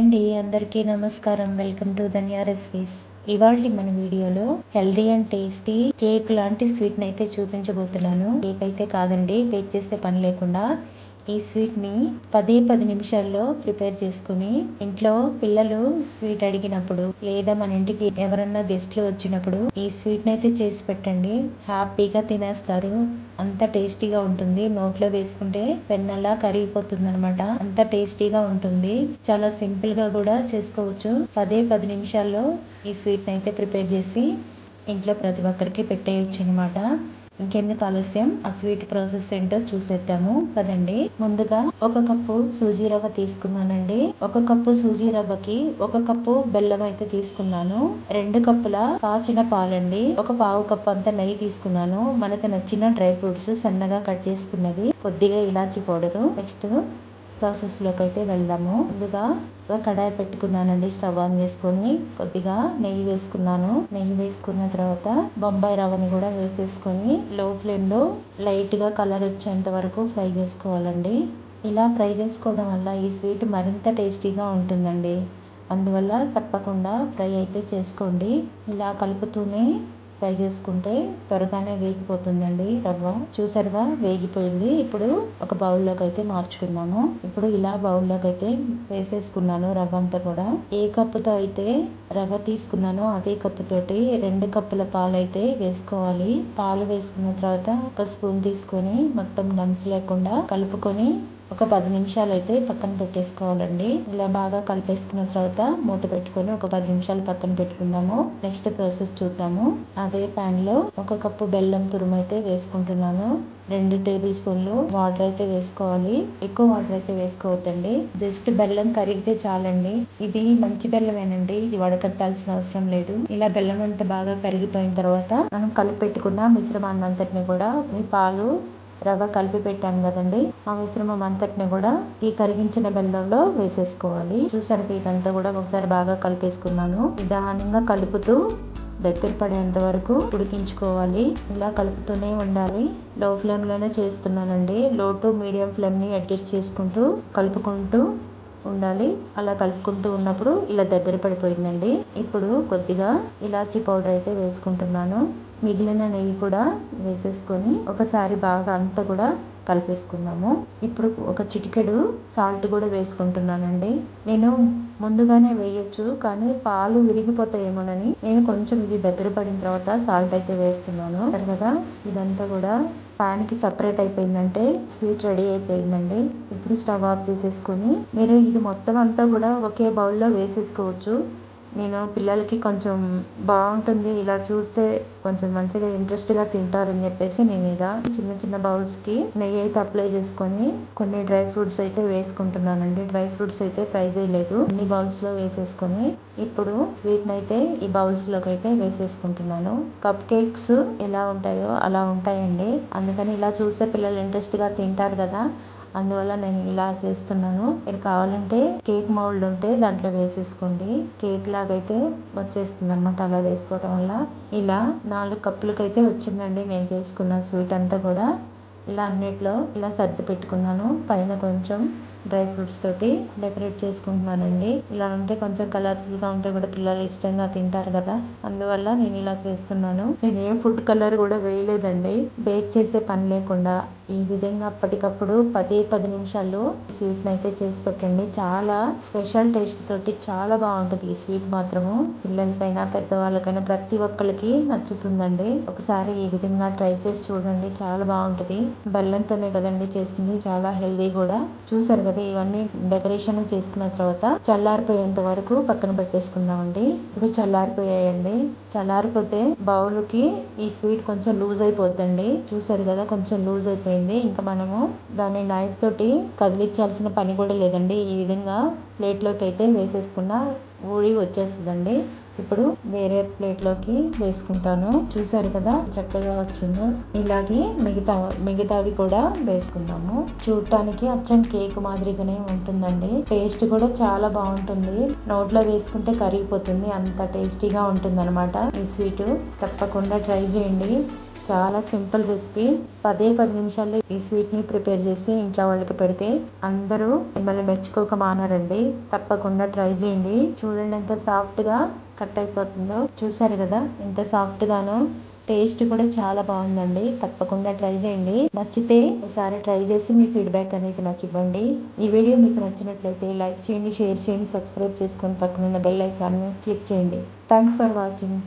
అండి అందరికీ నమస్కారం. Welcome to Dhanya recipes. ఇవాళ మన వీడియోలో హెల్దీ అండ్ టేస్టీ కేక్ లాంటి స్వీట్ని అయితే చూపించబోతున్నాను. కేక్ అయితే కాదండి బేక్ చేసే పని లేకుండా ఈ స్వీట్ని పదే పది నిమిషాల్లో ప్రిపేర్ చేసుకుని ఇంట్లో పిల్లలు స్వీట్ అడిగినప్పుడు లేదా మన ఇంటికి ఎవరన్నా గెస్ట్లు వచ్చినప్పుడు ఈ స్వీట్ని అయితే చేసి పెట్టండి. హ్యాపీగా తినేస్తారు. అంత టేస్టీగా ఉంటుంది. నోట్లో వేసుకుంటే పెన్నలా కరిగిపోతుంది అనమాట అంత టేస్టీగా ఉంటుంది. చాలా సింపుల్గా కూడా చేసుకోవచ్చు. పదే పది నిమిషాల్లో ఈ స్వీట్ని అయితే ప్రిపేర్ చేసి ఇంట్లో ప్రతి ఒక్కరికి పెట్టేయచ్చు అనమాట ఇంకెందుకు ఆలస్యం? ఆ స్వీట్ ప్రాసెస్ ఏంటో చూసేద్దాము. కదండి ముందుగా ఒక కప్పు సూజీ రవ్వ తీసుకున్నానండి. ఒక కప్పు సూజీ రవ్వకి ఒక కప్పు బెల్లం అయితే తీసుకున్నాను. రెండు కప్పుల కాచిన పాలండి. ఒక పావు కప్పు అంత నెయ్యి తీసుకున్నాను. మనకు నచ్చిన డ్రై ఫ్రూట్స్ సన్నగా కట్ చేసుకున్నది కొద్దిగా ఇలాచి పౌడరు. నెక్స్ట్ ప్రాసెస్లోకి అయితే వెళ్దాము. ముందుగా కడాయి పెట్టుకున్నానండి స్టవ్ ఆన్ చేసుకొని కొద్దిగా నెయ్యి వేసుకున్నాను. నెయ్యి వేసుకున్న తర్వాత బొంబాయి రవ్వని కూడా వేసేసుకొని లో ఫ్లేమ్లో లైట్గా కలర్ వచ్చేంత వరకు ఫ్రై చేసుకోవాలండి. ఇలా ఫ్రై చేసుకోవడం వల్ల ఈ స్వీట్ మరింత టేస్టీగా ఉంటుందండి. అందువల్ల తప్పకుండా ఫ్రై అయితే చేసుకోండి. ఇలా కలుపుతూనే ఫ్రై చేసుకుంటే త్వరగానే వేగిపోతుందండి రవ్వ. చూసారుగా వేగిపోయింది. ఇప్పుడు ఒక బౌల్లోకి అయితే మార్చుకున్నాను. ఇప్పుడు ఇలా బౌల్లోకి అయితే వేసేసుకున్నాను రవ్వ అంతా కూడా. ఏ కప్పుతో అయితే రవ్వ తీసుకున్నానో అదే కప్పు తోటి రెండు కప్పుల పాలు అయితే వేసుకోవాలి. పాలు వేసుకున్న తర్వాత ఒక స్పూన్ తీసుకొని మొత్తం లంప్స్ లేకుండా కలుపుకొని ఒక పది నిమిషాలు అయితే పక్కన పెట్టేసుకోవాలండి. ఇలా బాగా కలిపేసుకున్న తర్వాత మూత పెట్టుకొని ఒక పది నిమిషాలు పక్కన పెట్టుకుందాము. నెక్స్ట్ ప్రాసెస్ చూద్దాము. అదే పాన్లో ఒక కప్పు బెల్లం తురుము అయితే వేసుకుంటున్నాను. రెండు టేబుల్ స్పూన్లు వాటర్ అయితే వేసుకోవాలి. ఎక్కువ వాటర్ అయితే వేసుకోవద్దండి. జస్ట్ బెల్లం కరిగితే చాలండి. ఇది మంచి బెల్లమేనండి. ఇది వడకట్టాల్సిన అవసరం లేదు. ఇలా బెల్లం అంతా బాగా కరిగిపోయిన తర్వాత మనం కలిపి పెట్టుకున్న మిశ్రమాన్ని అంతటిని కూడా మీ పాలు రవ్వ కలిపి పెట్టాం కదండి. ఆ మిశ్రమం అంతటిని కూడా ఈ కరిగించిన బెల్లంలో వేసేసుకోవాలి. చూసారు ఇదంతా కూడా ఒకసారి బాగా కలిపేసుకున్నాను. నిదానంగా కలుపుతూ దగ్గర పడేంత వరకు ఉడికించుకోవాలి. ఇలా కలుపుతూనే ఉండాలి. లో ఫ్లేమ్లోనే చేస్తున్నానండి. లో టు మీడియం ఫ్లేమ్ని అడ్జస్ట్ చేసుకుంటూ కలుపుకుంటూ ఉండాలి. అలా కలుపుకుంటూ ఉన్నప్పుడు ఇలా దగ్గర పడిపోయిందండి. ఇప్పుడు కొద్దిగా ఇలాచీ పౌడర్ అయితే వేసుకుంటున్నాను. మిగిలిన నెయ్యి కూడా వేసేసుకొని ఒకసారి బాగా అంతా కూడా కలిపేసుకున్నాము ఇప్పుడు ఒక చిటికెడు సాల్ట్ కూడా వేసుకుంటున్నానండి. నేను ముందుగానే వేయొచ్చు కానీ పాలు విరిగిపోతాయేమోనని నేను కొంచెం ఇది దగ్గర పడిన తర్వాత సాల్ట్ అయితే వేస్తున్నాను. తర్వాత ఇదంతా కూడా ప్యాన్కి సపరేట్ అయిపోయిందంటే స్వీట్ రెడీ అయిపోయిందండి. ఇప్పుడు స్టవ్ ఆఫ్ చేసేసుకొని మీరు ఇది మొత్తం అంతా కూడా ఒకే బౌల్లో వేసేసుకోవచ్చు. నేను పిల్లలకి కొంచెం బాగుంటుంది ఇలా చూస్తే కొంచెం మంచిగా ఇంట్రెస్ట్గా తింటారని చెప్పేసి నేను ఇలా చిన్న చిన్న బౌల్స్కి నెయ్యి అయితే అప్లై చేసుకొని కొన్ని డ్రై ఫ్రూట్స్ అయితే వేసుకుంటున్నానండి. డ్రై ఫ్రూట్స్ అయితే ఫ్రై చేయలేదు. అన్ని బౌల్స్లో వేసేసుకొని ఇప్పుడు స్వీట్ని అయితే ఈ బౌల్స్లోకి అయితే వేసేసుకుంటున్నాను. కప్ కేక్స్ ఎలా ఉంటాయో అలా ఉంటాయండి. అందుకని ఇలా చూస్తే పిల్లలు ఇంట్రెస్ట్గా తింటారు కదా అందువల్ల నేను ఇలా చేస్తున్నాను. మీరు కావాలంటే కేక్ మౌల్డ్ ఉంటే దాంట్లో వేసేసుకోండి. కేక్ లాగైతే వచ్చేస్తుంది అనమాట అలా వేసుకోవడం వల్ల. ఇలా నాలుగు కప్పులకి అయితే వచ్చిందండి నేను చేసుకున్న స్వీట్ అంతా కూడా. ఇలా అన్నిట్లో ఇలా సర్ది పెట్టుకున్నాను. పైన కొంచెం డ్రై ఫ్రూట్స్ తోటి డెకరేట్ చేసుకుంటున్నానండి. ఇలా ఉంటే కొంచెం కలర్ఫుల్గా ఉంటే కూడా పిల్లలు ఇష్టంగా తింటారు కదా. అందువల్ల నేను ఇలా చేస్తున్నాను. నేను ఏ ఫుడ్ కలర్ కూడా వేయలేదండి. బేక్ చేసే పని లేకుండా ఈ విధంగా అప్పటికప్పుడు పది పది నిమిషాల్లో స్వీట్ని అయితే చేసి పెట్టండి. చాలా స్పెషల్ టేస్ట్ తోటి చాలా బాగుంటుంది ఈ స్వీట్ మాత్రము. పిల్లలకైనా పెద్దవాళ్ళకైనా ప్రతి ఒక్కరికి నచ్చుతుందండి. ఒకసారి ఈ విధంగా ట్రై చేసి చూడండి. చాలా బాగుంటుంది. బెల్లంతోనే కదండి చేసింది. చాలా హెల్దీ కూడా. చూసారు కదా ఇవన్నీ డెకరేషన్ చేసుకున్న తర్వాత చల్లారిపోయేంత వరకు పక్కన పెట్టేసుకుందామండి. ఇప్పుడు చల్లారిపోయాయండి. చల్లారిపోతే బౌల్కి ఈ స్వీట్ కొంచెం లూజ్ అయిపోద్దండి. చూసారు కదా కొంచెం లూజ్ అయిపోయింది. ఇంకా మనము దాన్ని నైఫ్ తోటి కదిలించాల్సిన పని కూడా లేదండి. ఈ విధంగా ప్లేట్లోకి అయితే వేసేసుకున్న ఊడి వచ్చేస్తుందండి ఇప్పుడు వేరే ప్లేట్లోకి వేసుకుంటాను. చూసారు కదా చక్కగా వచ్చింది. ఇలాగే మిగతా మిగతావి కూడా వేసుకుందాము. చూడటానికి అచ్చం కేక్ మాదిరిగానే ఉంటుందండి. టేస్ట్ కూడా చాలా బాగుంటుంది. నోట్లో వేసుకుంటే కరిగిపోతుంది. అంత టేస్టీగా ఉంటుంది అనమాట ఈ స్వీట్ తప్పకుండా ట్రై చేయండి. చాలా సింపుల్ రెసిపీ. పదే పది నిమిషాల్లో ఈ స్వీట్ని ప్రిపేర్ చేసి ఇంట్లో వాళ్ళకి పెడితే అందరూ మిమ్మల్ని మెచ్చుకోక మానారండి. తప్పకుండా ట్రై చేయండి. చూడండి ఎంత సాఫ్ట్గా కట్ అయిపోతుందో. చూసారు కదా ఎంత సాఫ్ట్గానో. టేస్ట్ కూడా చాలా బాగుందండి. తప్పకుండా ట్రై చేయండి. నచ్చితే ఒకసారి ట్రై చేసి మీ ఫీడ్బ్యాక్ అనేది నాకు ఇవ్వండి. ఈ వీడియో మీకు నచ్చినట్లయితే లైక్ చేయండి షేర్ చేయండి సబ్స్క్రైబ్ చేసుకొని పక్కనున్న బెల్ ఐకాన్ క్లిక్ చేయండి. Thanks for watching.